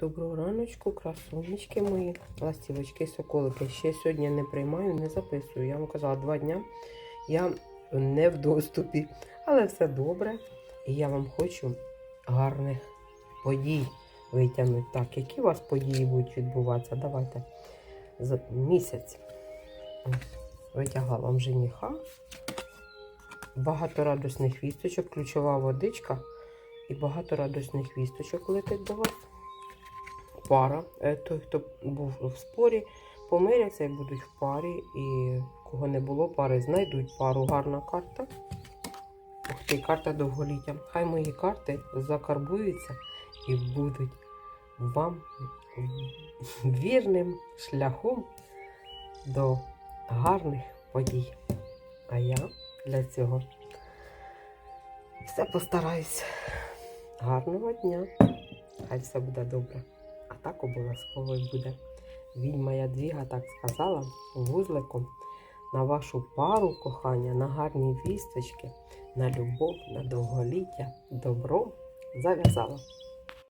Доброго раночку, красунечки мої, ластівочки, соколики. Ще сьогодні не приймаю, не записую. Я вам казала, два дня я не в доступі, але все добре. І я вам хочу гарних подій витягнути. Так, які у вас події будуть відбуватися? Давайте за місяць. Ось, Витягла вам жениха. Багато радісних вісточок, ключова водичка і багато радісних вісточок летить до вас пара. Е, Той, хто був в спорі, помиряться і будуть в парі. І кого не було пари, знайдуть пару. Гарна карта. Ух ти, карта довголіття. Хай мої карти закарбуються і будуть вам вірним шляхом до гарних подій. А я для цього все постараюсь. Гарного дня! Хай все буде добре. Так обов'язково і буде. Відьма Ядвіга так сказала вузликом на вашу пару кохання, на гарні вісточки, на любов, на довголіття, добро зав'язала.